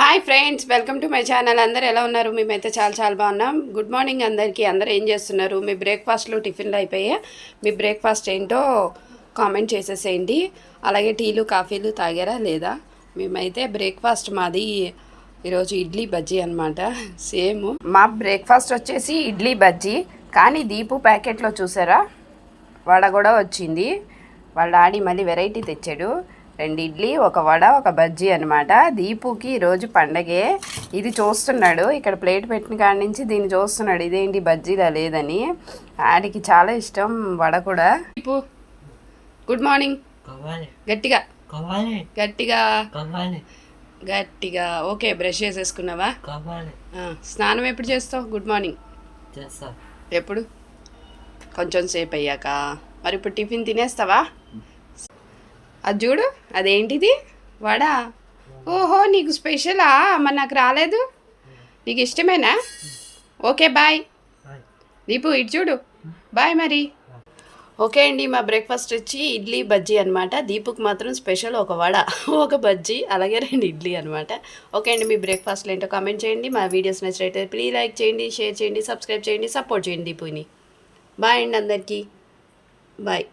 Hi friends welcome to my channel. అందరు ఎలా ఉన్నారు? మేమైతే చాలా చాలా బాగున్నాం. గుడ్ మార్నింగ్ అందరికీ. అందరు ఏం చేస్తున్నారు? మీ బ్రేక్ఫాస్ట్లు టిఫిన్లు అయిపోయా మీ బ్రేక్ఫాస్ట్ ఏంటో కామెంట్ చేసేసేయండి. అలాగే టీలు కాఫీలు తాగారా లేదా? మేమైతే బ్రేక్ఫాస్ట్ మాది ఈరోజు ఇడ్లీ బజ్జీ అనమాట సేమ్. మా బ్రేక్ఫాస్ట్ వచ్చేసి ఇడ్లీ బజ్జీ. కానీ దీపు ప్యాకెట్లో చూసారా? వడ కూడా వచ్చింది. వాళ్ళ ఆడి మళ్ళీ వెరైటీ తెచ్చాడు. రెండు ఇడ్లీ ఒక వడ ఒక బజ్జీ అనమాట దీపుకి ఈరోజు పండగే. ఇది చూస్తున్నాడు. ఇక్కడ ప్లేట్ పెట్టిన కాడి నుంచి దీన్ని చూస్తున్నాడు. ఇదేంటి బజ్జీలా లేదని. ఆడికి చాలా ఇష్టం వడ కూడా. Deepu good morning. గట్టిగా. గట్టిగా. గట్టిగా. ఓకే బ్రష్ చేసేసుకున్నావా? స్నానం ఎప్పుడు చేస్తావు? Good morning. ఎప్పుడు? కొంచెం సేపు అయ్యాక మరి ఇప్పుడు టిఫిన్ తినేస్తావా? అది చూడు అదేంటిది? వడ. ఓహో నీకు స్పెషలా? మరి నాకు రాలేదు? నీకు ఇష్టమేనా? Okay bye. దీపు ఇటు చూడు. బాయ్ మరి. ఓకే అండి మా బ్రేక్ఫాస్ట్ వచ్చి ఇడ్లీ బజ్జీ అనమాట దీపుకి మాత్రం స్పెషల్ ఒక వడ ఒక బజ్జీ అలాగే రెండు ఇడ్లీ అనమాట ఓకే అండి మీ బ్రేక్ఫాస్ట్లో ఏంటో కామెంట్ చేయండి. మా వీడియోస్ నచ్చినట్లయితే ప్లీజ్ లైక్ చేయండి షేర్ చేయండి సబ్స్క్రైబ్ చేయండి సపోర్ట్ చేయండి దీపుని. బాయ్ అండి అందరికీ. బాయ్.